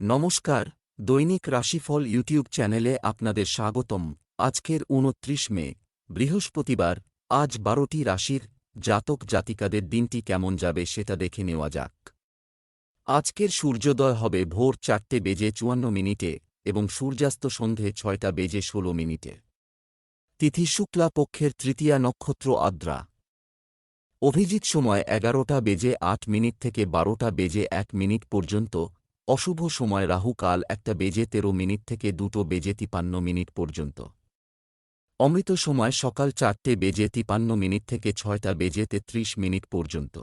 নমস্কার, দৈনিক রাশিফল ইউটিউব চ্যানেলে আপনাদের স্বাগতম। আজকের উনত্রিশ মে, বৃহস্পতিবার, আজ বারোটি রাশির জাতক জাতিকাদের দিনটি কেমন যাবে সেটা দেখে নেওয়া যাক। আজকের সূর্যোদয় হবে ভোর চারটে বেজে চুয়ান্ন মিনিটে এবং সূর্যাস্ত সন্ধে ছয়টা বেজে ষোলো মিনিটে। তিথি শুক্লা পক্ষের তৃতীয়া নক্ষত্র আদ্রা। অভিজিৎ সময় এগারোটা বেজে আট মিনিট থেকে বারোটা বেজে এক মিনিট পর্যন্ত অশুভ সময় রাহু কাল একটা বেজে তেরো মিনিট থেকে দুটো বেজে তিপান্ন মিনিট পর্যন্ত। অমৃত সময় সকাল চারটে বেজে তিপান্ন মিনিট থেকে ছয়টা বেজে তেত্রিশ মিনিট পর্যন্ত।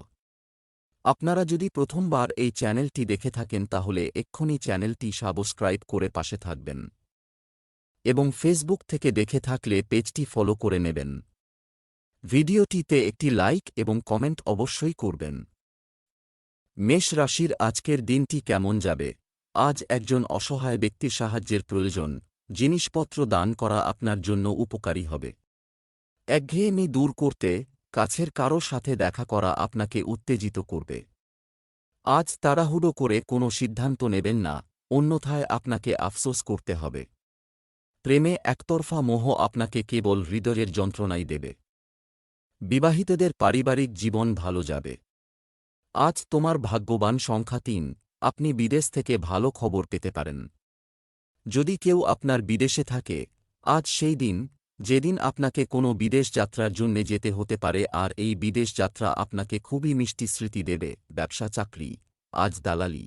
আপনারা যদি প্রথমবার এই চ্যানেলটি দেখে থাকেন তাহলে এক্ষুনি চ্যানেলটি সাবস্ক্রাইব করে পাশে থাকবেন। এবং ফেসবুক থেকে দেখে থাকলে পেজটি ফলো করে নেবেন। ভিডিওটিতে একটি লাইক এবং কমেন্ট অবশ্যই করবেন। মেষ রাশির আজকের দিনটি কেমন যাবে? আজ একজন অসহায় ব্যক্তির সাহায্যের প্রয়োজন, জিনিসপত্র দান করা আপনার জন্য উপকারী হবে। একঘেয়েমি দূর করতে, কাছের কারও সাথে দেখা করা আপনাকে উত্তেজিত করবে। আজ তাড়াহুড়ো করে কোনো সিদ্ধান্ত নেবেন না, অন্যথায় আপনাকে আফসোস করতে হবে। প্রেমে একতরফা মোহ আপনাকে কেবল হৃদয়ের যন্ত্রণাই দেবে। বিবাহিতদের পারিবারিক জীবন ভালো যাবে। আজ তোমার ভাগ্যবান সংখ্যা তিন। আপনি বিদেশ থেকে ভালো খবর পেতে পারেন। যদি কেউ আপনার বিদেশে থাকে, আজ সেই দিন, যেদিন আপনাকে কোনো বিদেশ যাত্রার জন্যে যেতে হতে পারে আর এই বিদেশ যাত্রা আপনাকে খুবই মিষ্টি স্মৃতি দেবে, ব্যবসা, চাকরি, আজ দালালি,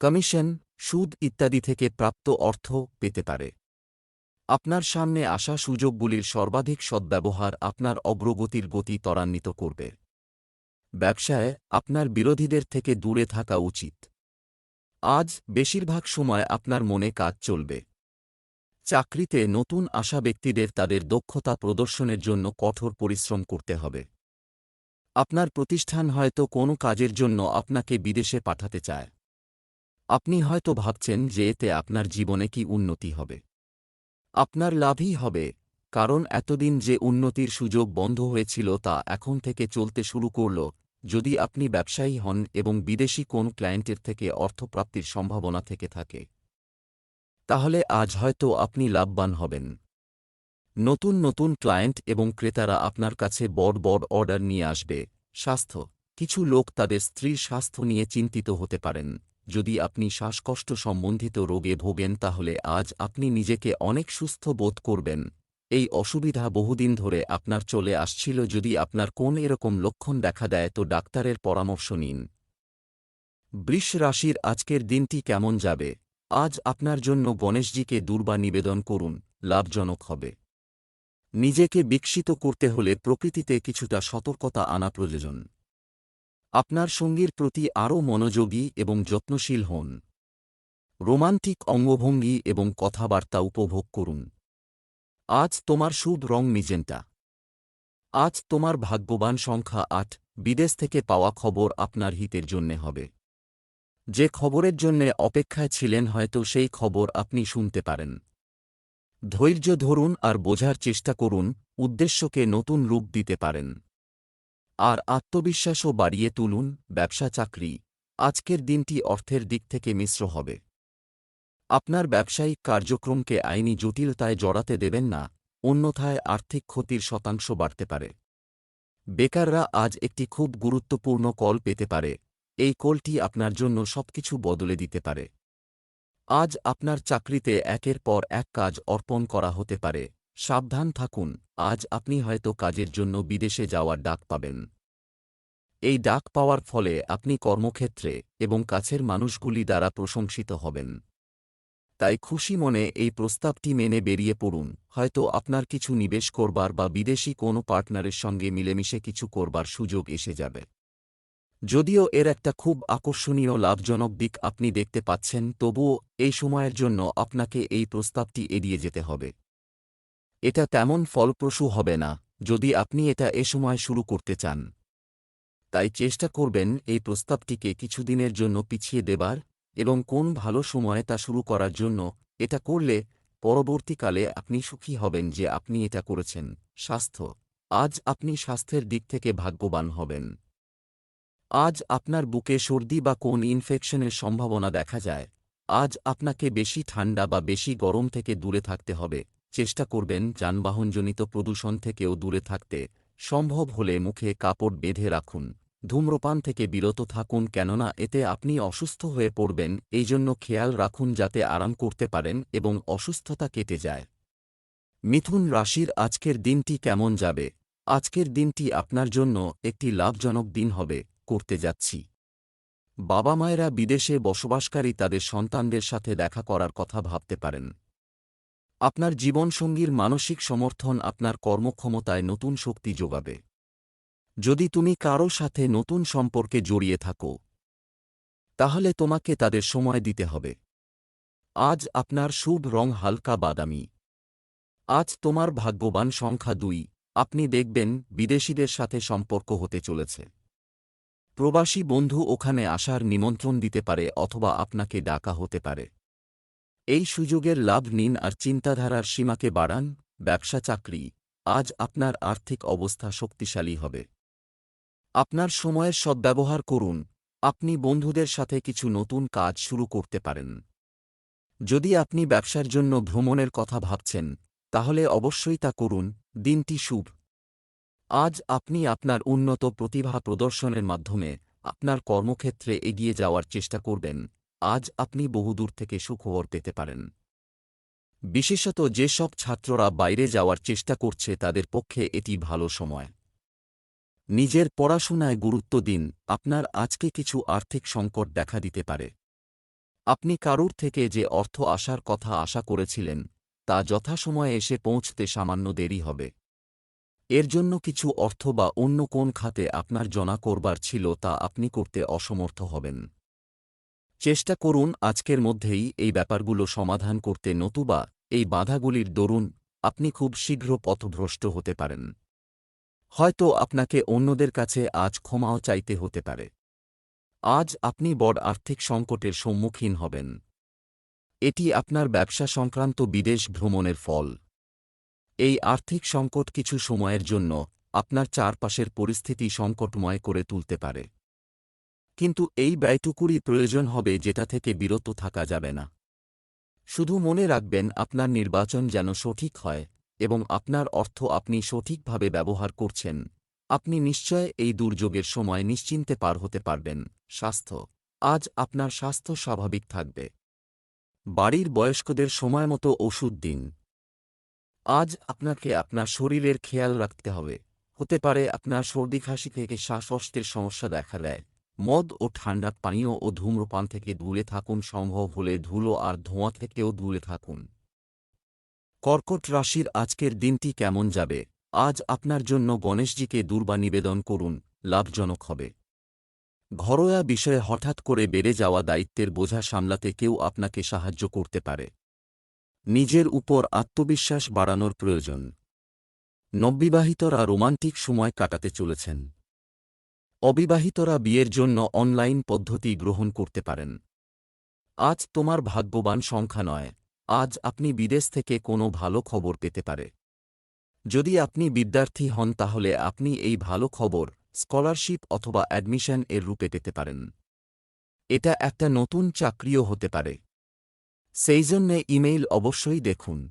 কমিশন, সুদ ইত্যাদি থেকে প্রাপ্ত অর্থ পেতে পারে। আপনার সামনে আসা সুযোগগুলির সর্বাধিক সদ্ব্যবহার আপনার অগ্রগতির গতি ত্বরান্বিত করবে। ব্যবসায় আপনার বিরোধীদের থেকে দূরে থাকা উচিত। আজ বেশিরভাগ সময় আপনার মনে কাজ চলবে। চাকরিতে নতুন আসা ব্যক্তিদের তাদের দক্ষতা প্রদর্শনের জন্য কঠোর পরিশ্রম করতে হবে। আপনার প্রতিষ্ঠান হয়তো কোনো কাজের জন্য আপনাকে বিদেশে পাঠাতে চায়। আপনি হয়তো ভাবছেন যে এতে আপনার জীবনে কি উন্নতি হবে। আপনার লাভই হবে, কারণ এতদিন যে উন্নতির সুযোগ বন্ধ হয়েছিল তা এখন থেকে চলতে শুরু করল যদি আপনি ব্যবসায়ী হন এবং বিদেশি কোন ক্লায়েন্টের থেকে অর্থপ্রাপ্তির সম্ভাবনা থেকে থাকে, তাহলে আজ হয়তো আপনি লাভবান হবেন। নতুন নতুন ক্লায়েন্ট এবং ক্রেতারা আপনার কাছে বড় বড় অর্ডার নিয়ে আসবে। স্বাস্থ্য, কিছু লোক তাদের স্ত্রীর স্বাস্থ্য নিয়ে চিন্তিত হতে পারেন। যদি আপনি শ্বাসকষ্ট সম্বন্ধিত রোগে ভোগেন, তাহলে আজ আপনি নিজেকে অনেক সুস্থ বোধ করবেন। এই অসুবিধা বহুদিন ধরে আপনার চলে আসছিল যদি আপনার কোন এরকম লক্ষণ দেখা দেয় তো ডাক্তারের পরামর্শ নিন। বৃষ রাশির আজকের দিনটি কেমন যাবে? আজ আপনার জন্য গণেশজিকে দুর্বা নিবেদন করুন, লাভজনক হবে। নিজেকে বিকশিত করতে হলে প্রকৃতিতে কিছুটা সতর্কতা আনা প্রয়োজন। আপনার সঙ্গীর প্রতি আরও মনোযোগী এবং যত্নশীল হন। রোমান্টিক অঙ্গভঙ্গি এবং কথাবার্তা উপভোগ করুন। আজ তোমার শুভ রং মিজেন্টা। আজ তোমার ভাগ্যবান সংখ্যা আট, বিদেশ থেকে পাওয়া খবর আপনার হিতের জন্যে হবে। যে খবরের জন্যে অপেক্ষায় ছিলেন হয়তো সেই খবর আপনি শুনতে পারেন। ধৈর্য ধরুন আর বোঝার চেষ্টা করুন, উদ্দেশ্যকে নতুন রূপ দিতে পারেন। আর আত্মবিশ্বাসও বাড়িয়ে তুলুন, ব্যবসা চাকরি। আজকের দিনটি অর্থের দিক থেকে মিশ্র হবে। আপনার ব্যবসায়িক কার্যক্রমকে আইনি জটিলতায় জড়াতে দেবেন না, অন্যথায় আর্থিক ক্ষতির শতাংশ বাড়তে পারে। বেকাররা আজ একটি খুব গুরুত্বপূর্ণ কল পেতে পারে, এই কলটি আপনার জন্য সবকিছু বদলে দিতে পারে। আজ আপনার চাকরিতে একের পর এক কাজ অর্পণ করা হতে পারে, সাবধান থাকুন, আজ আপনি হয়তো কাজের জন্য বিদেশে যাওয়ার ডাক পাবেন। এই ডাক পাওয়ার ফলে আপনি কর্মক্ষেত্রে এবং কাছের মানুষগুলি দ্বারা প্রশংসিত হবেন। তাই খুশি মনে এই প্রস্তাবটি মেনে বেরিয়ে পড়ুন। হয়তো আপনার কিছু নিবেশ করবার বা বিদেশি কোনো পার্টনারের সঙ্গে মিলেমিশে কিছু করবার সুযোগ এসে যাবে। যদিও এর একটা খুব আকর্ষণীয় লাভজনক দিক আপনি দেখতে পাচ্ছেন, তবুও এই সময়ের জন্য আপনাকে এই প্রস্তাবটি এড়িয়ে যেতে হবে। এটা তেমন ফলপ্রসূ হবে না, যদি আপনি এটা এ সময় শুরু করতে চান। তাই চেষ্টা করবেন এই প্রস্তাবটিকে কিছুদিনের জন্য পিছিয়ে দেবার এবং কোন ভালো সময়ে তা শুরু করার জন্য এটা করলে পরবর্তীকালে আপনি সুখী হবেন যে আপনি এটা করেছেন। স্বাস্থ্য। আজ আপনি স্বাস্থ্যের দিক থেকে ভাগ্যবান হবেন। আজ আপনার বুকে সর্দি বা কোন ইনফেকশনের সম্ভাবনা দেখা যায়। আজ আপনাকে বেশি ঠান্ডা বা বেশি গরম থেকে দূরে থাকতে হবে। চেষ্টা করবেন যানবাহনজনিত প্রদূষণ থেকেও দূরে থাকতে। সম্ভব হলে মুখে কাপড় বেঁধে রাখুন। ধূম্রপান থেকে বিরত থাকুন কেননা এতে আপনি অসুস্থ হয়ে পড়বেন এই জন্য খেয়াল রাখুন যাতে আরাম করতে পারেন এবং অসুস্থতা কেটে যায়। মিথুন রাশির আজকের দিনটি কেমন যাবে? আজকের দিনটি আপনার জন্য একটি লাভজনক দিন হবে, করতে যাচ্ছি। বাবা মায়েরা বিদেশে বসবাসকারী তাদের সন্তানদের সাথে দেখা করার কথা ভাবতে পারেন। আপনার জীবনসঙ্গীর মানসিক সমর্থন আপনার কর্মক্ষমতায় নতুন শক্তি যোগাবে। যদি তুমি কারও সাথে নতুন সম্পর্কে জড়িয়ে থাকো, তাহলে তোমাকে তাদের সময় দিতে হবে। আজ আপনার শুভ রং হালকা বাদামি। আজ তোমার ভাগ্যবান সংখ্যা দুই। আপনি দেখবেন বিদেশিদের সাথে সম্পর্ক হতে চলেছে। প্রবাসী বন্ধু ওখানে আসার নিমন্ত্রণ দিতে পারে অথবা আপনাকে ডাকা হতে পারে। এই সুযোগের লাভ নিন আর চিন্তাধারার সীমাকে বাড়ান। ব্যবসা চাকরি। আজ আপনার আর্থিক অবস্থা শক্তিশালী হবে। আপনার সময়ের সদ্ব্যবহার করুন। আপনি বন্ধুদের সাথে কিছু নতুন কাজ শুরু করতে পারেন। যদি আপনি ব্যবসার জন্য ভ্রমণের কথা ভাবছেন, তাহলে অবশ্যই তা করুন। দিনটি শুভ। আজ আপনি আপনার উন্নত প্রতিভা প্রদর্শনের মাধ্যমে আপনার কর্মক্ষেত্রে এগিয়ে যাওয়ার চেষ্টা করবেন। আজ আপনি বহুদূর থেকে সুখবর পেতে পারেন। বিশেষত যেসব ছাত্ররা বাইরে যাওয়ার চেষ্টা করছে, তাদের পক্ষে এটি ভালো সময়। নিজের পড়াশোনায় গুরুত্ব দিন, আপনার আজকে কিছু আর্থিক সংকট দেখা দিতে পারে। আপনি কারুর থেকে যে অর্থ আসার কথা আশা করেছিলেন, তা যথাসময়ে এসে পৌঁছতে সামান্য দেরি হবে। এর জন্য কিছু অর্থ বা অন্য কোন খাতে আপনার জনা করবার ছিল তা আপনি করতে অসমর্থ হবেন। চেষ্টা করুন আজকের মধ্যেই এই ব্যাপারগুলো সমাধান করতে নতুবা এই বাধাগুলির দরুন আপনি খুব শীঘ্র পথভ্রষ্ট হতে পারেন। হয়তো আপনাকে অন্যদের কাছে আজ ক্ষমাও চাইতে হতে পারে। আজ আপনি বড় আর্থিক সংকটের সম্মুখীন হবেন। এটি আপনার ব্যবসা সংক্রান্ত বিদেশ ভ্রমণের ফল। এই আর্থিক সংকট কিছু সময়ের জন্য আপনার চারপাশের পরিস্থিতি সংকটময় করে তুলতে পারে। কিন্তু এই ব্যয়টুকুরই প্রয়োজন হবে যেটা থেকে বিরত থাকা যাবে না। শুধু মনে রাখবেন, আপনার নির্বাচন যেন সঠিক হয় এবং আপনার অর্থ আপনি সঠিকভাবে ব্যবহার করছেন। আপনি নিশ্চয় এই দুর্যোগের সময় নিশ্চিন্তে পার হতে পারবেন। স্বাস্থ্য। আজ আপনার স্বাস্থ্য স্বাভাবিক থাকবে। বাড়ির বয়স্কদের সময়মতো ওষুধ দিন। আজ আপনাকে আপনার শরীরের খেয়াল রাখতে হবে। হতে পারে আপনার সর্দি খাসি থেকে শ্বাসকষ্টের সমস্যা দেখা দেয়। মদ ও ঠান্ডা পানীয় ও ধূম্রপান থেকে দূরে থাকুন। সম্ভব হলে ধুলো আর ধোঁয়া থেকেও দূরে থাকুন। কর্কট রাশির আজকের দিনটি কেমন যাবে? আজ আপনার জন্য গণেশজিকে দুর্বা নিবেদন করুন, লাভজনক হবে। ঘরোয়া বিষয়ে হঠাৎ করে বেড়ে যাওয়া দায়িত্বের বোঝা সামলাতে কেউ আপনাকে সাহায্য করতে পারে। নিজের উপর আত্মবিশ্বাস বাড়ানোর প্রয়োজন। নববিবাহিতরা রোমান্টিক সময় কাটাতে চলেছেন। অবিবাহিতরা বিয়ের জন্য অনলাইন পদ্ধতি গ্রহণ করতে পারেন। আজ তোমার ভাগ্যবান সংখ্যা নয়। আজ আপনি বিদেশ থেকে কোনো ভালো খবর পেতে পারে। যদি আপনি বিদ্যার্থী হন, তাহলে আপনি এই ভালো খবর, স্কলারশিপ অথবা অ্যাডমিশন এর রূপে পেতে পারেন। এটা একটা নতুন চাকরিও হতে পারে। সেই জন্যে ইমেইল অবশ্যই দেখুন।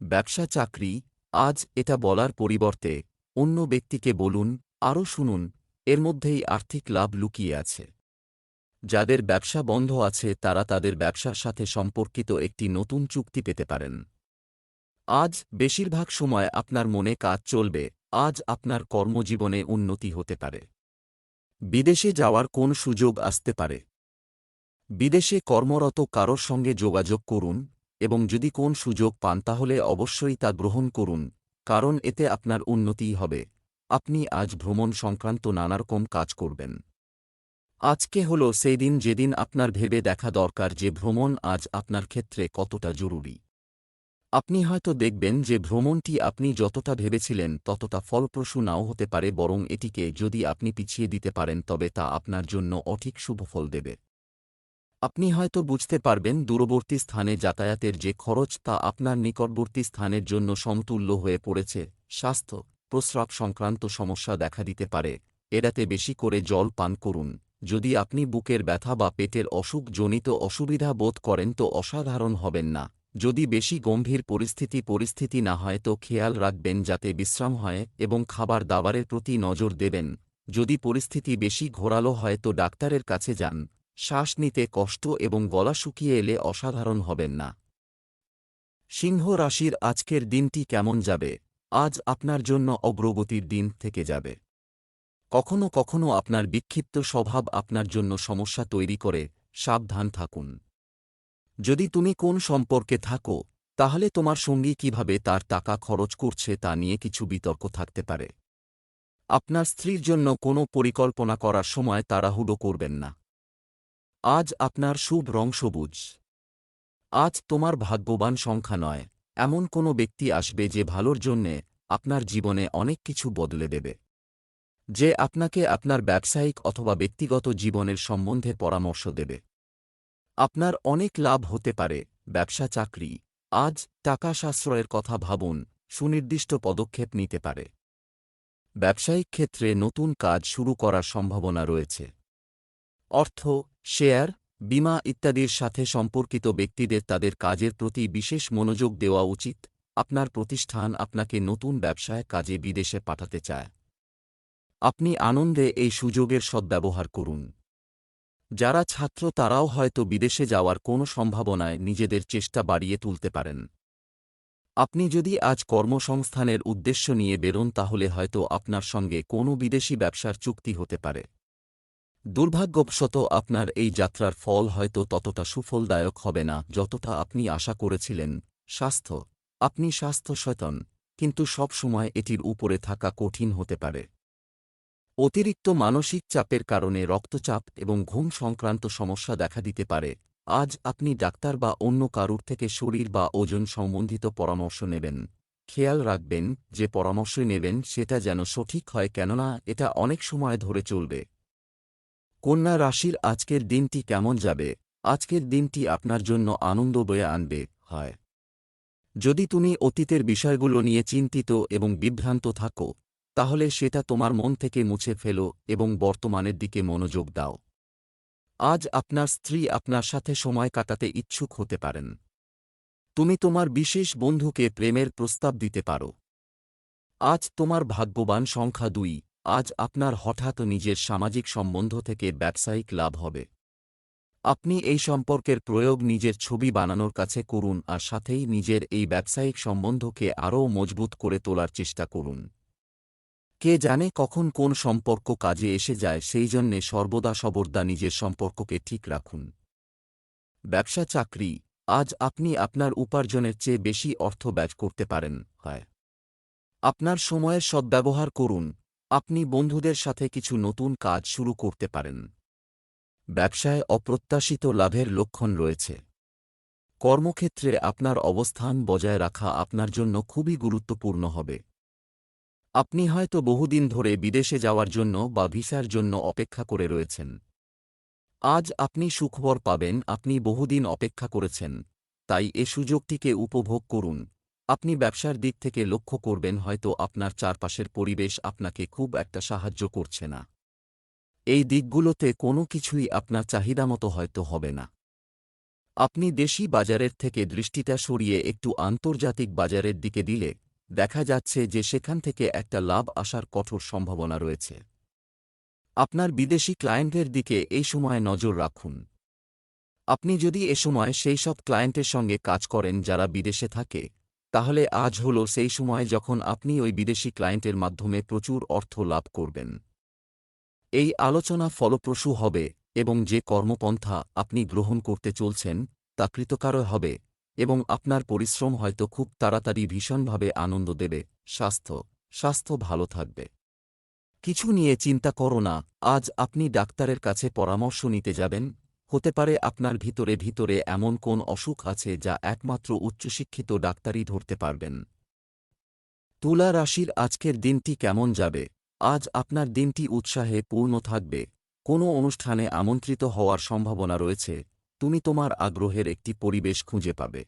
ব্যবসা চাকরি, আজ এটা বলার পরিবর্তে অন্য ব্যক্তিকে বলুন, আরও শুনুন, এর মধ্যেই আর্থিক লাভ লুকিয়ে আছে। যাদের ব্যবসা বন্ধ আছে তারা তাদের ব্যবসার সাথে সম্পর্কিত একটি নতুন চুক্তি পেতে পারেন। আজ বেশিরভাগ সময় আপনার মনে কাজ চলবে, আজ আপনার কর্মজীবনে উন্নতি হতে পারে। বিদেশে যাওয়ার কোন সুযোগ আসতে পারে? বিদেশে কর্মরত কারোর সঙ্গে যোগাযোগ করুন, এবং যদি কোন সুযোগ পান তাহলে অবশ্যই তা গ্রহণ করুন, কারণ এতে আপনার উন্নতিই হবে। আপনি আজ ভ্রমণ সংক্রান্ত নানারকম কাজ করবেন। আজকে হল সেই দিন যেদিন আপনার ভেবে দেখা দরকার যে ভ্রমণ আজ আপনার ক্ষেত্রে কতটা জরুরি। আপনি হয়তো দেখবেন যে ভ্রমণটি আপনি যতটা ভেবেছিলেন ততটা ফলপ্রসূ নাও হতে পারে বরং এটিকে যদি আপনি পিছিয়ে দিতে পারেন তবে তা আপনার জন্য অঠিক শুভফল দেবে। আপনি হয়তো বুঝতে পারবেন দূরবর্তী স্থানে যাতায়াতের যে খরচ তা আপনার নিকটবর্তী স্থানের জন্য সমতুল্য হয়ে পড়েছে। স্বাস্থ্য, প্রস্রাব সংক্রান্ত সমস্যা দেখা দিতে পারে। এড়াতে বেশি করে জল পান করুন। যদি আপনি বুকের ব্যথা বা পেটের অসুখজনিত অসুবিধা বোধ করেন তো অসাধারণ হবেন না। যদি বেশি গম্ভীর পরিস্থিতি পরিস্থিতি না হয় তো খেয়াল রাখবেন যাতে বিশ্রাম হয় এবং খাবার দাবারের প্রতি নজর দেবেন। যদি পরিস্থিতি বেশি ঘোরালো হয় তো ডাক্তারের কাছে যান। শ্বাস নিতে কষ্ট এবং গলা শুকিয়ে এলে অসাধারণ হবেন না। সিংহ রাশির আজকের দিনটি কেমন যাবে? আজ আপনার জন্য অগ্রগতির দিন থেকে যাবে। কখনো কখনো আপনার বিক্ষিপ্ত স্বভাব আপনার জন্য সমস্যা তৈরি করে, সাবধান থাকুন। যদি তুমি কোন সম্পর্কে থাকো, তাহলে তোমার সঙ্গী কীভাবে তার টাকা খরচ করছে তা নিয়ে কিছু বিতর্ক থাকতে পারে। আপনার স্ত্রীর জন্য কোনো পরিকল্পনা করার সময় তাড়াহুড়ো করবেন না। আজ আপনার শুভ রং সবুজ। আজ তোমার ভাগ্যবান সংখ্যা নয়। এমন কোনো ব্যক্তি আসবে যে ভালোর জন্যে আপনার জীবনে অনেক কিছু বদলে দেবে। যে আপনাকে আপনার ব্যবসায়িক অথবা ব্যক্তিগত জীবনের সম্বন্ধে পরামর্শ দেবে। আপনার অনেক লাভ হতে পারে, ব্যবসা চাকরি, আজ টাকা সাশ্রয়ের কথা ভাবুন, সুনির্দিষ্ট পদক্ষেপ নিতে পারে। ব্যবসায়িক ক্ষেত্রে নতুন কাজ শুরু করার সম্ভাবনা রয়েছে। অর্থ, শেয়ার, বিমা ইত্যাদির সাথে সম্পর্কিত ব্যক্তিদের তাদের কাজের প্রতি বিশেষ মনোযোগ দেওয়া উচিত। আপনার প্রতিষ্ঠান আপনাকে নতুন ব্যবসায় কাজে বিদেশে পাঠাতে চায়। আপনি আনন্দে এই সুযোগের সদ্ব্যবহার করুন। যারা ছাত্র তারাও হয়তো বিদেশে যাওয়ার কোনো সম্ভাবনায় নিজেদের চেষ্টা বাড়িয়ে তুলতে পারেন। আপনি যদি আজ কর্মসংস্থানের উদ্দেশ্য নিয়ে বেরোন তাহলে হয়তো আপনার সঙ্গে কোনো বিদেশি ব্যবসার চুক্তি হতে পারে। দুর্ভাগ্যবশত আপনার এই যাত্রার ফল হয়তো ততটা সুফলদায়ক হবে না যতটা আপনি আশা করেছিলেন। স্বাস্থ্য। আপনি স্বাস্থ্য সচেতন কিন্তু সব সময় এটির উপরে থাকা কঠিন হতে পারে। অতিরিক্ত মানসিক চাপের কারণে রক্তচাপ এবং ঘুম সংক্রান্ত সমস্যা দেখা দিতে পারে। আজ আপনি ডাক্তার বা অন্য কারুর থেকে শরীর বা ওজন সম্বন্ধিত পরামর্শ নেবেন। খেয়াল রাখবেন যে পরামর্শ নেবেন সেটা যেন সঠিক হয় কেননা এটা অনেক সময় ধরে চলবে। কন্যা রাশির আজকের দিনটি কেমন যাবে? আজকের দিনটি আপনার জন্য আনন্দ বয়ে আনবে, হয়। যদি তুমি অতীতের বিষয়গুলো নিয়ে চিন্তিত এবং বিভ্রান্ত থাকো তাহলে সেটা তোমার মন থেকে মুছে ফেলো এবং বর্তমানের দিকে মনোযোগ দাও। আজ আপনার স্ত্রী আপনার সাথে সময় কাটাতে ইচ্ছুক হতে পারেন। তুমি তোমার বিশেষ বন্ধুকে প্রেমের প্রস্তাব দিতে পারো। আজ তোমার ভাগ্যবান সংখ্যা দুই, আজ আপনার হঠাৎ নিজের সামাজিক সম্বন্ধ থেকে ব্যবসায়িক লাভ হবে। আপনি এই সম্পর্কের প্রয়োগ নিজের ছবি বানানোর কাছে করুন আর সাথেই নিজের এই ব্যবসায়িক সম্বন্ধকে আরও মজবুত করে তোলার চেষ্টা করুন। কে জানে কখন কোন সম্পর্ক কাজে এসে যায়, সেই জন্যে সর্বদা সবর্দা নিজের সম্পর্ককে ঠিক রাখুন। ব্যবসা চাকরি, আজ আপনি আপনার উপার্জনের চেয়ে বেশি অর্থ ব্যয় করতে পারেন, হয়। আপনার সময়ের সদ্ব্যবহার করুন, আপনি বন্ধুদের সাথে কিছু নতুন কাজ শুরু করতে পারেন। ব্যবসায় অপ্রত্যাশিত লাভের লক্ষণ রয়েছে। কর্মক্ষেত্রে আপনার অবস্থান বজায় রাখা আপনার জন্য খুবই গুরুত্বপূর্ণ হবে। আপনি হয়তো বহুদিন ধরে বিদেশে যাওয়ার জন্য বা ভিসার জন্য অপেক্ষা করে রয়েছেন। আজ আপনি সুখবর পাবেন, আপনি বহুদিন অপেক্ষা করেছেন। তাই এ সুযোগটিকে উপভোগ করুন। আপনি ব্যবসার দিক থেকে লক্ষ্য করবেন, হয়তো আপনার চারপাশের পরিবেশ আপনাকে খুব একটা সাহায্য করছে না। এই দিকগুলোতে কোনো কিছুই আপনার চাহিদামতো হয়তো হবে না। আপনি দেশি বাজারের থেকে দৃষ্টিটা সরিয়ে একটু আন্তর্জাতিক বাজারের দিকে দিলে দেখা যাচ্ছে যে সেখান থেকে একটা লাভ আসার কঠোর সম্ভাবনা রয়েছে। আপনার বিদেশি ক্লায়েন্টের দিকে এই সময় নজর রাখুন। আপনি যদি এ সময় সেই সব ক্লায়েন্টের সঙ্গে কাজ করেন যারা বিদেশে থাকে, তাহলে আজ হল সেই সময় যখন আপনি ওই বিদেশি ক্লায়েন্টের মাধ্যমে প্রচুর অর্থ লাভ করবেন। এই আলোচনা ফলপ্রসূ হবে এবং যে কর্মপন্থা আপনি গ্রহণ করতে চলছেন, তা কৃতকার হবে। এবং আপনার পরিশ্রম হয়তো খুব তাড়াতাড়ি ভীষণভাবে আনন্দ দেবে। স্বাস্থ্য স্বাস্থ্য ভালো থাকবে। কিছু নিয়ে চিন্তা করো না, আজ আপনি ডাক্তারের কাছে পরামর্শ নিতে যাবেন। হতে পারে আপনার ভিতরে ভিতরে এমন কোন অসুখ আছে যা একমাত্র উচ্চশিক্ষিত ডাক্তারই ধরতে পারবেন। তুলা রাশির আজকের দিনটি কেমন যাবে? আজ আপনার দিনটি উৎসাহে পূর্ণ থাকবে। কোনো অনুষ্ঠানে আমন্ত্রিত হওয়ার সম্ভাবনা রয়েছে। তুমি তোমার আগ্রহের একটি পরিবেশ খুঁজে পাবে।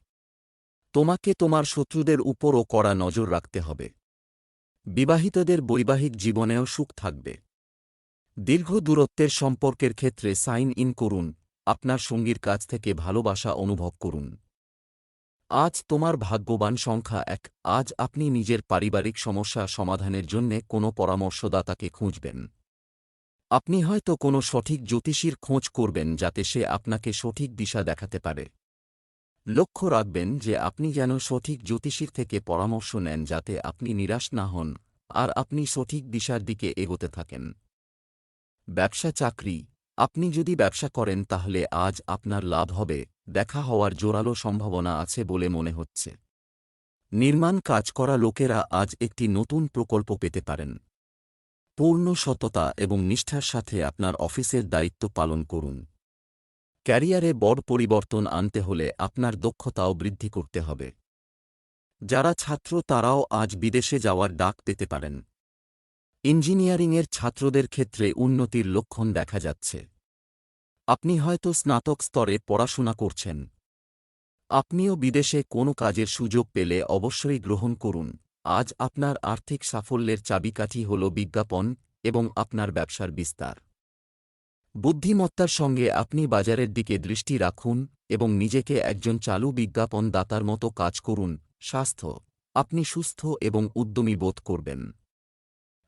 তোমাকে তোমার শত্রুদের উপরও কড়া নজর রাখতে হবে। বিবাহিতদের বৈবাহিক জীবনেও সুখ থাকবে। দীর্ঘ দূরত্বের সম্পর্কের ক্ষেত্রে সাইন ইন করুন, আপনার সঙ্গীর কাছ থেকে ভালোবাসা অনুভব করুন। আজ তোমার ভাগ্যবান সংখ্যা এক, আজ আপনি নিজের পারিবারিক সমস্যা সমাধানের জন্যে কোনো পরামর্শদাতাকে খুঁজবেন। আপনি হয়তো কোনো সঠিক জ্যোতিষীর খোঁজ করবেন যাতে সে আপনাকে সঠিক দিশা দেখাতে পারে। লক্ষ্য রাখবেন যে আপনি যেন সঠিক জ্যোতিষীর থেকে পরামর্শ নেন যাতে আপনি নিরাশ না হন আর আপনি সঠিক দিশার দিকে এগোতে থাকেন। ব্যবসা চাকরি। আপনি যদি ব্যবসা করেন তাহলে আজ আপনার লাভ হবে, দেখা হওয়ার জোরালো সম্ভাবনা আছে বলে মনে হচ্ছে। নির্মাণ কাজ করা লোকেরা আজ একটি নতুন প্রকল্প পেতে পারেন। পূর্ণ সততা এবং নিষ্ঠার সাথে আপনার অফিসের দায়িত্ব পালন করুন। ক্যারিয়ারে বড় পরিবর্তন আনতে হলে আপনার দক্ষতাও বৃদ্ধি করতে হবে। যারা ছাত্র তারাও আজ বিদেশে যাওয়ার ডাক পেতে পারেন। ইঞ্জিনিয়ারিংয়ের ছাত্রদের ক্ষেত্রে উন্নতির লক্ষণ দেখা যাচ্ছে। আপনি হয়তো স্নাতক স্তরে পড়াশোনা করছেন। আপনিও বিদেশে কোনো কাজের সুযোগ পেলে অবশ্যই গ্রহণ করুন। আজ আপনার আর্থিক সাফল্যের চাবিকাঠি হল বিজ্ঞাপন এবং আপনার ব্যবসার বিস্তার। বুদ্ধিমত্তার সঙ্গে আপনি বাজারের দিকে দৃষ্টি রাখুন এবং নিজেকে একজন চালু বিজ্ঞাপন দাতার মতো কাজ করুন, স্বাস্থ্য, আপনি সুস্থ এবং উদ্যমী বোধ করবেন।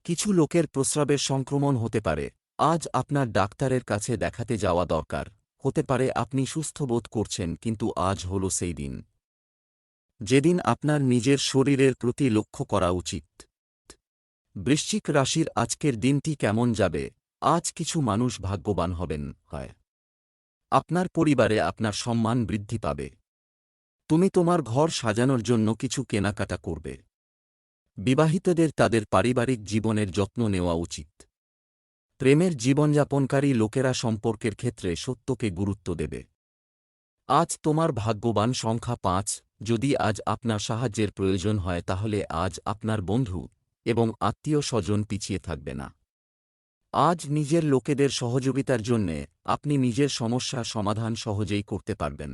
কিছু লোকের প্রস্রাবের সংক্রমণ হতে পারে, আজ আপনার ডাক্তারের কাছে দেখাতে যাওয়া দরকার, হতে পারে আপনি সুস্থ বোধ করছেন কিন্তু আজ হল সেই দিন। যেদিন আপনার নিজের শরীরের প্রতি লক্ষ্য করা উচিত। বৃশ্চিক রাশির আজকের দিনটি কেমন যাবে? আজ কিছু মানুষ ভাগ্যবান হবেন, হয়। আপনার পরিবারে আপনার সম্মান বৃদ্ধি পাবে। তুমি তোমার ঘর সাজানোর জন্য কিছু কেনাকাটা করবে। বিবাহিতদের তাদের পারিবারিক জীবনের যত্ন নেওয়া উচিত। প্রেমের জীবনযাপনকারী লোকেরা সম্পর্কের ক্ষেত্রে সত্যকে গুরুত্ব দেবে। আজ তোমার ভাগ্যবান সংখ্যা পাঁচ যদি আজ আপনার সাহায্যের প্রয়োজন হয় তাহলে আজ আপনার বন্ধু এবং আত্মীয় স্বজন পিছিয়ে থাকবে না। আজ নিজের লোকেদের সহযোগিতার জন্যে আপনি নিজের সমস্যা সমাধান সহজেই করতে পারবেন।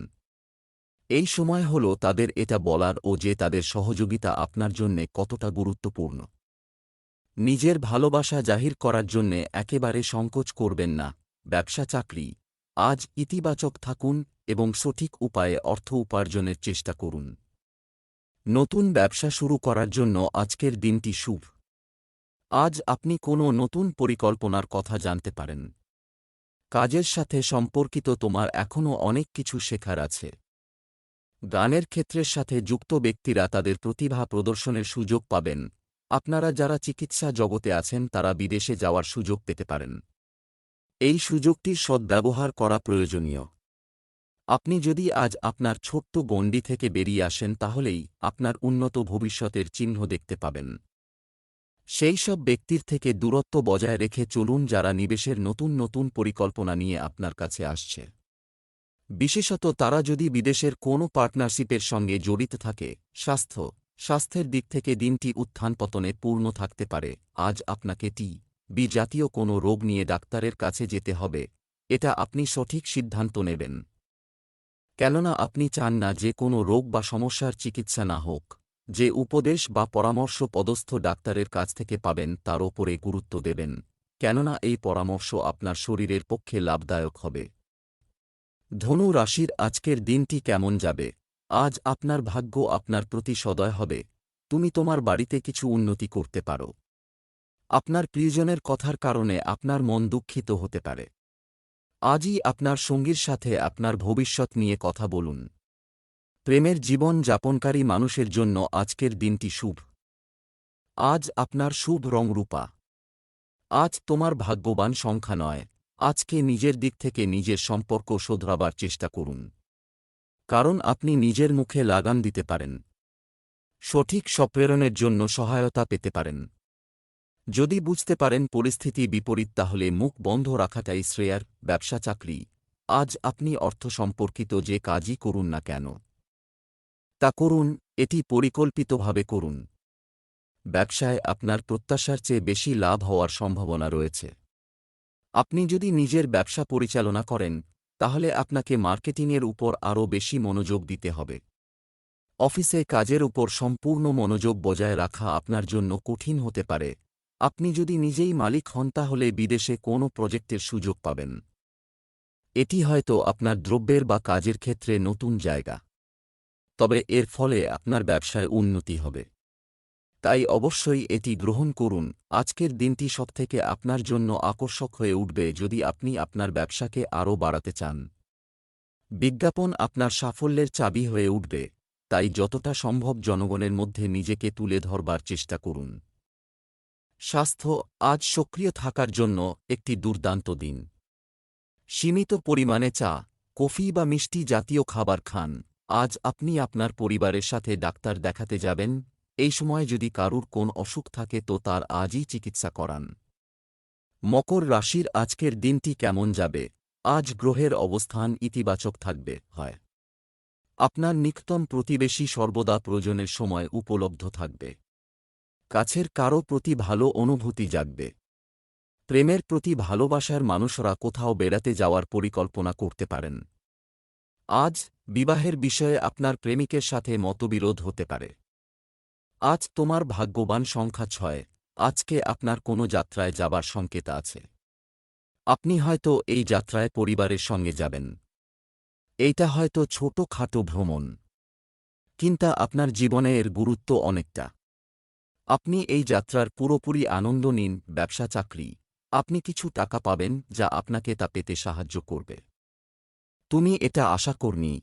এই সময় হল তাদের এটা বলার ও যে তাদের সহযোগিতা আপনার জন্যে কতটা গুরুত্বপূর্ণ। নিজের ভালোবাসা জাহির করার জন্যে একেবারে সংকোচ করবেন না। ব্যবসা চাকরি আজ ইতিবাচক থাকুন এবং সঠিক উপায়ে অর্থ উপার্জনের চেষ্টা করুন। নতুন ব্যবসা শুরু করার জন্য আজকের দিনটি শুভ। আজ আপনি কোনো নতুন পরিকল্পনার কথা জানতে পারেন। কাজের সাথে সম্পর্কিত তোমার এখনও অনেক কিছু শেখার আছে। গানের ক্ষেত্রের সাথে যুক্ত ব্যক্তিরা তাদের প্রতিভা প্রদর্শনের সুযোগ পাবেন। আপনারা যারা চিকিৎসা জগতে আছেন, তারা বিদেশে যাওয়ার সুযোগ পেতে পারেন। এই সুযোগটির সদ্ব্যবহার করা প্রয়োজনীয়। আপনি যদি আজ আপনার ছোট্ট গণ্ডি থেকে বেরিয়ে আসেন, তাহলেই আপনার উন্নত ভবিষ্যতের চিহ্ন দেখতে পাবেন। সেই সব ব্যক্তির থেকে দূরত্ব বজায় রেখে চলুন যারা নিবেশের নতুন নতুন পরিকল্পনা নিয়ে আপনার কাছে আসছে। বিশেষত তারা যদি বিদেশের কোনো পার্টনারশিপের সঙ্গে জড়িত থাকে, স্বাস্থ্য, স্বাস্থ্যের দিক থেকে দিনটি উত্থান পতনে পূর্ণ থাকতে পারে। আজ আপনাকে টি বি জাতীয় কোনো রোগ নিয়ে ডাক্তারের কাছে যেতে হবে। এটা আপনি সঠিক সিদ্ধান্ত নেবেন। কেননা আপনি চান না যে কোনো রোগ বা সমস্যার চিকিৎসা না হোক। যে উপদেশ বা পরামর্শ পদস্থ ডাক্তারের কাছ থেকে পাবেন তার ওপরে গুরুত্ব দেবেন, কেননা এই পরামর্শ আপনার শরীরের পক্ষে লাভদায়ক হবে। ধনু রাশির আজকের দিনটি কেমন যাবে? আজ আপনার ভাগ্য আপনার প্রতি সদয় হবে। তুমি তোমার বাড়িতে কিছু উন্নতি করতে পারো। আপনার প্রিয়জনের কথার কারণে আপনার মন দুঃখিত হতে পারে। আজই আপনার সঙ্গীর সাথে আপনার ভবিষ্যৎ নিয়ে কথা বলুন। প্রেমের জীবন যাপনকারী মানুষের জন্য আজকের দিনটি শুভ। আজ আপনার শুভ রং রূপা। আজ তোমার ভাগ্যবান সংখ্যা নয়। আজকে নিজের দিক থেকে নিজের সম্পর্ক শোধরাবার চেষ্টা করুন। কারণ আপনি নিজের মুখে লাগান দিতে পারেন। সঠিক সপ্রেরণের জন্য সহায়তা পেতে পারেন। যদি বুঝতে পারেন পরিস্থিতি বিপরীত, তাহলে মুখ বন্ধ রাখাটাই শ্রেয়ার ব্যবসা চাকরি। আজ আপনি অর্থ সম্পর্কিত যে কাজই করুন না কেন। তা করুন, এটি পরিকল্পিতভাবে করুন। ব্যবসায় আপনার প্রত্যাশার চেয়ে বেশি লাভ হওয়ার সম্ভাবনা রয়েছে। আপনি যদি নিজের ব্যবসা পরিচালনা করেন, তাহলে আপনাকে মার্কেটিংয়ের উপর আরও বেশি মনোযোগ দিতে হবে। অফিসে কাজের উপর সম্পূর্ণ মনোযোগ বজায় রাখা আপনার জন্য কঠিন হতে পারে। আপনি যদি নিজেই মালিক হন তাহলে বিদেশে কোনো প্রজেক্টের সুযোগ পাবেন। এটি হয়তো আপনার দ্রব্যের বা কাজের ক্ষেত্রে নতুন জায়গা। তবে এর ফলে আপনার ব্যবসায় উন্নতি হবে। তাই অবশ্যই এটি গ্রহণ করুন। আজকের দিনটি সবথেকে আপনার জন্য আকর্ষক হয়ে উঠবে যদি আপনি আপনার ব্যবসাকে আরও বাড়াতে চান। বিজ্ঞাপন আপনার সাফল্যের চাবি হয়ে উঠবে। তাই যতটা সম্ভব জনগণের মধ্যে নিজেকে তুলে ধরবার চেষ্টা করুন। স্বাস্থ্য আজ সক্রিয় থাকার জন্য একটি দুর্দান্ত দিন। সীমিত পরিমাণে চা, কফি বা মিষ্টি জাতীয় খাবার খান। আজ আপনি আপনার পরিবারের সাথে ডাক্তার দেখাতে যাবেন। এই সময় যদি কারুর কোন অসুখ থাকে তো তার আজই চিকিৎসা করান। মকর রাশির আজকের দিনটি কেমন যাবে? আজ গ্রহের অবস্থান ইতিবাচক থাকবে, হয়। আপনার নিকটতম প্রতিবেশী সর্বদা প্রয়োজনের সময় উপলব্ধ থাকবে। কাছের কারও প্রতি ভালো অনুভূতি জাগবে। প্রেমের প্রতি ভালোবাসার মানুষরা কোথাও বেড়াতে যাওয়ার পরিকল্পনা করতে পারেন। আজ বিবাহের বিষয়ে আপনার প্রেমিকের সাথে মতবিরোধ হতে পারে। আজ তোমার ভাগ্যবান সংখ্যা ছয়, আজকে আপনার কোনো যাত্রায় যাবার সংকেত আছে। আপনি হয়তো এই যাত্রায় পরিবারের সঙ্গে যাবেন। এইটা হয়তো ছোট খাটো ভ্রমণ। কিন্তু আপনার জীবনে এর গুরুত্ব অনেকটা। আপনি এই যাত্রার পুরোপুরি আনন্দ নিন, ব্যবসা চাকরি। আপনি কিছু টাকা পাবেন, যা আপনাকে তা পেতে সাহায্য করবে। তুমি এটা আশা করনি।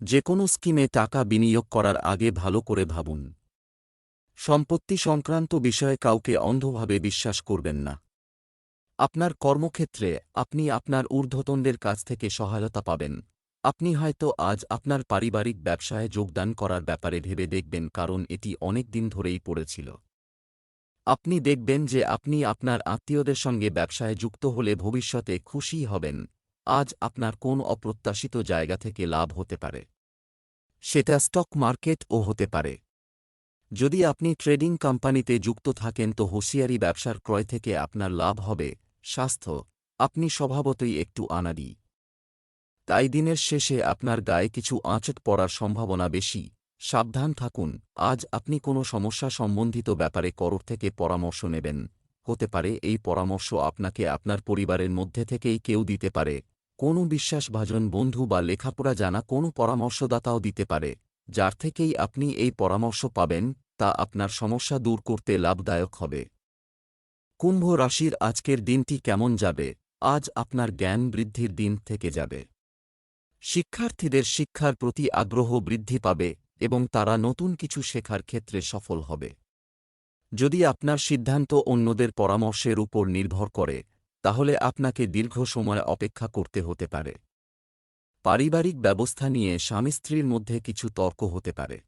যে কোনো স্কিমে টাকা বিনিয়োগ করার আগে ভালো করে ভাবুন। সম্পত্তি সংক্রান্ত বিষয়ে কাউকে অন্ধভাবে বিশ্বাস করবেন না। আপনার কর্মক্ষেত্রে আপনি আপনার ঊর্ধ্বতনদের কাছ থেকে সহায়তা পাবেন। আপনি হয়তো আজ আপনার পারিবারিক ব্যবসায় যোগদান করার ব্যাপারে ভেবে দেখবেন, কারণ এটি অনেক দিন ধরেই পড়েছিল। আপনি দেখবেন যে আপনি আপনার আত্মীয়দের সঙ্গে ব্যবসায় যুক্ত হলে ভবিষ্যতে খুশি হবেন। আজ আপনার কোন অপ্রত্যাশিত জায়গা থেকে লাভ হতে পারে। সেটা স্টক মার্কেটও হতে পারে। যদি আপনি ট্রেডিং কোম্পানিতে যুক্ত থাকেন, তো হুঁশিয়ারি ব্যবসার ক্রয় থেকে আপনার লাভ হবে। স্বাস্থ্য, আপনি স্বভাবতই একটু আনাড়ি। তাই দিনের শেষে আপনার গায়ে কিছু আঁচট পড়ার সম্ভাবনা বেশি। সাবধান থাকুন, আজ আপনি কোনো সমস্যা সম্বন্ধিত ব্যাপারে করর থেকে পরামর্শ নেবেন। হতে পারে এই পরামর্শ আপনাকে আপনার পরিবারের মধ্যে থেকেই কেউ দিতে পারে। কোনো বিশ্বাসভাজন বন্ধু বা লেখাপড়া জানা কোনো পরামর্শদাতাও দিতে পারে। যার থেকেই আপনি এই পরামর্শ পাবেন, তা আপনার সমস্যা দূর করতে লাভদায়ক হবে। কুম্ভ রাশির আজকের দিনটি কেমন যাবে? আজ আপনার জ্ঞান বৃদ্ধির দিন থেকে যাবে। শিক্ষার্থীদের শিক্ষার প্রতি আগ্রহ বৃদ্ধি পাবে এবং তারা নতুন কিছু শেখার ক্ষেত্রে সফল হবে। যদি আপনার সিদ্ধান্ত অন্যদের পরামর্শের উপর নির্ভর করে, তাহলে আপনাকে দীর্ঘ সময় অপেক্ষা করতে হতে পারে। পারিবারিক ব্যবস্থা নিয়ে স্বামী স্ত্রীর মধ্যে কিছু তর্ক হতে পারে।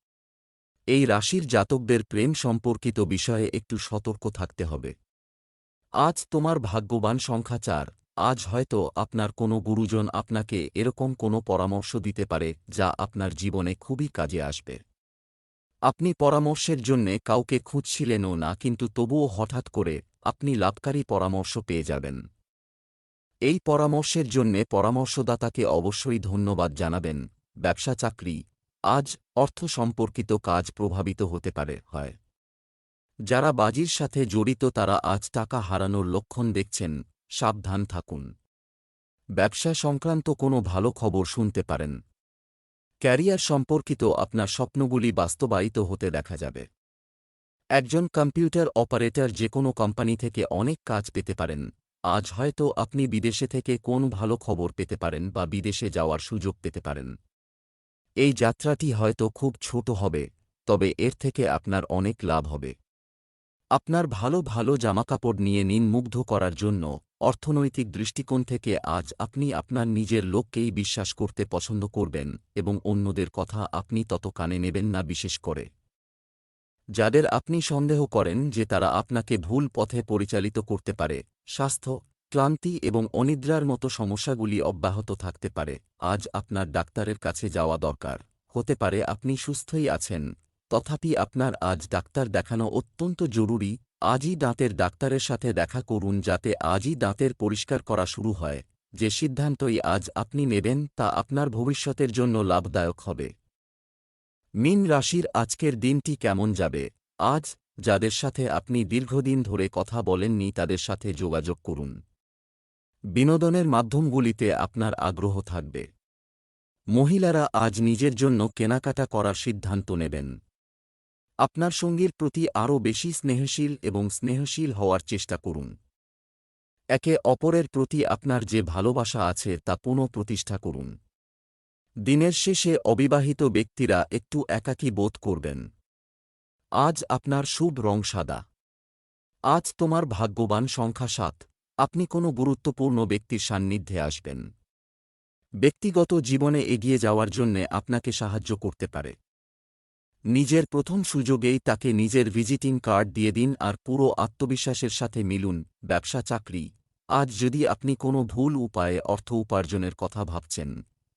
এই রাশির জাতকদের প্রেম সম্পর্কিত বিষয়ে একটু সতর্ক থাকতে হবে। আজ তোমার ভাগ্যবান সংখ্যা চার। আজ হয়তো আপনার কোনো গুরুজন আপনাকে এরকম কোনো পরামর্শ দিতে পারে যা আপনার জীবনে খুবই কাজে আসবে। আপনি পরামর্শের জন্যে কাউকে খুঁজছিলেনও না, কিন্তু তবুও হঠাৎ করে আপনি লাভকারী পরামর্শ পেয়ে যাবেন। এই পরামর্শের জন্যে পরামর্শদাতাকে অবশ্যই ধন্যবাদ জানাবেন। ব্যবসা চাকরি আজ অর্থ সম্পর্কিত কাজ প্রভাবিত হতে পারে, হয়। যারা বাজির সাথে জড়িত তারা আজ টাকা হারানোর লক্ষণ দেখছেন। সাবধান থাকুন। ব্যবসা সংক্রান্ত কোনো ভালো খবর শুনতে পারেন। ক্যারিয়ার সম্পর্কিত আপনার স্বপ্নগুলি বাস্তবায়িত হতে দেখা যাবে। একজন কম্পিউটার অপারেটর যে কোনো কোম্পানি থেকে অনেক কাজ পেতে পারেন। আজ হয়তো আপনি বিদেশে থেকে কোন ভালো খবর পেতে পারেন বা বিদেশে যাওয়ার সুযোগ পেতে পারেন। এই যাত্রাটি হয়তো খুব ছোট হবে, তবে এর থেকে আপনার অনেক লাভ হবে। আপনার ভালো ভালো জামাকাপড় নিয়ে নিন মুগ্ধ করার জন্য অর্থনৈতিক দৃষ্টিকোণ থেকে আজ আপনি আপনার নিজের লোককেই বিশ্বাস করতে পছন্দ করবেন এবং অন্যদের কথা আপনি তত কানে নেবেন না বিশেষ করে। যাদের আপনি সন্দেহ করেন যে তারা আপনাকে ভুল পথে পরিচালিত করতে পারে, স্বাস্থ্য, ক্লান্তি এবং অনিদ্রার মতো সমস্যাগুলি অব্যাহত থাকতে পারে, আজ আপনার ডাক্তারের কাছে যাওয়া দরকার। হতে পারে আপনি সুস্থই আছেন, তথাপি আপনার আজ ডাক্তার দেখানো অত্যন্ত জরুরি আজই দাঁতের ডাক্তারের সাথে দেখা করুন যাতে আজই দাঁতের পরিষ্কার করা শুরু হয়। যে সিদ্ধান্তই আজ আপনি নেবেন তা আপনার ভবিষ্যতের জন্য লাভদায়ক হবে। মিন রাশির আজকের দিনটি কেমন যাবে? আজ, যাদের সাথে আপনি দীর্ঘদিন ধরে কথা বলেননি তাদের সাথে যোগাযোগ করুন। বিনোদনের মাধ্যমগুলিতে আপনার আগ্রহ থাকবে। মহিলারা আজ নিজের জন্য কেনাকাটা করার সিদ্ধান্ত নেবেন। আপনার সঙ্গীর প্রতি আরও বেশি স্নেহশীল এবং স্নেহশীল হওয়ার চেষ্টা করুন। একে অপরের প্রতি আপনার যে ভালোবাসা আছে তা পুনঃপ্রতিষ্ঠা করুন। দিনের শেষে অবিবাহিত ব্যক্তিরা একটু একাকী বোধ করবেন। আজ আপনার শুভ রং সাদা। আজ তোমার ভাগ্যবান সংখ্যা সাত। আপনি কোনো গুরুত্বপূর্ণ ব্যক্তির সান্নিধ্যে আসবেন। ব্যক্তিগত জীবনে এগিয়ে যাওয়ার জন্যে আপনাকে সাহায্য করতে পারে। নিজের প্রথম সুযোগেই তাকে নিজের ভিজিটিং কার্ড দিয়ে দিন আর পুরো আত্মবিশ্বাসের সাথে মিলুন, ব্যবসা চাকরি। আজ যদি আপনি কোনো ভুল উপায়ে অর্থ উপার্জনের কথা ভাবছেন,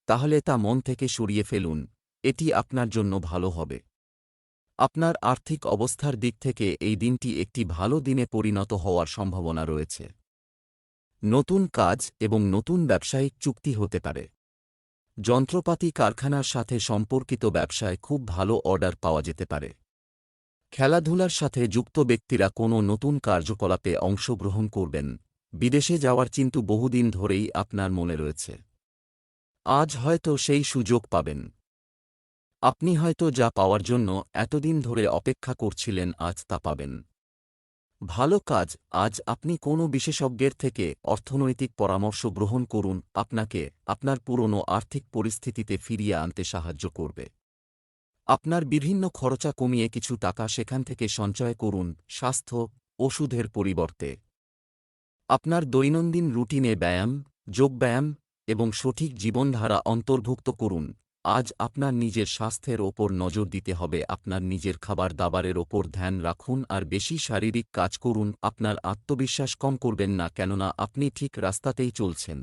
তাহলে তা মন থেকে সরিয়ে ফেলুন, এটি আপনার জন্য ভালো হবে। আপনার আর্থিক অবস্থার দিক থেকে এই দিনটি একটি ভালো দিনে পরিণত হওয়ার সম্ভাবনা রয়েছে। নতুন কাজ এবং নতুন ব্যবসায়িক চুক্তি হতে পারে। যন্ত্রপাতি কারখানার সাথে সম্পর্কিত ব্যবসায় খুব ভালো অর্ডার পাওয়া যেতে পারে। খেলাধুলার সাথে যুক্ত ব্যক্তিরা কোনো নতুন কার্যকলাপে অংশগ্রহণ করবেন। বিদেশে যাওয়ার চিন্তু বহুদিন ধরেই আপনার মনে রয়েছে। আজ হয়তো সেই সুযোগ পাবেন। আপনি হয়তো যা পাওয়ার জন্য এতদিন ধরে অপেক্ষা করছিলেন আজ তা পাবেন। ভালো কাজ, আজ আপনি কোনো বিশেষজ্ঞের থেকে অর্থনৈতিক পরামর্শ গ্রহণ করুন, আপনাকে আপনার পুরনো আর্থিক পরিস্থিতিতে ফিরিয়ে আনতে সাহায্য করবে। আপনার বিভিন্ন খরচা কমিয়ে কিছু টাকা সেখান থেকে সঞ্চয় করুন, স্বাস্থ্য, ওষুধের পরিবর্তে। আপনার দৈনন্দিন রুটিনে ব্যায়াম, যোগব্যায়াম এবং সঠিক জীবনধারা অন্তর্ভুক্ত করুন। আজ আপনার নিজের স্বাস্থ্যের ওপর নজর দিতে হবে। আপনার নিজের খাবার দাবারের ওপর ধ্যান রাখুন আর বেশি শারীরিক কাজ করুন। আপনার আত্মবিশ্বাস কম করবেন না, কেননা আপনি ঠিক রাস্তাতেই চলছেন।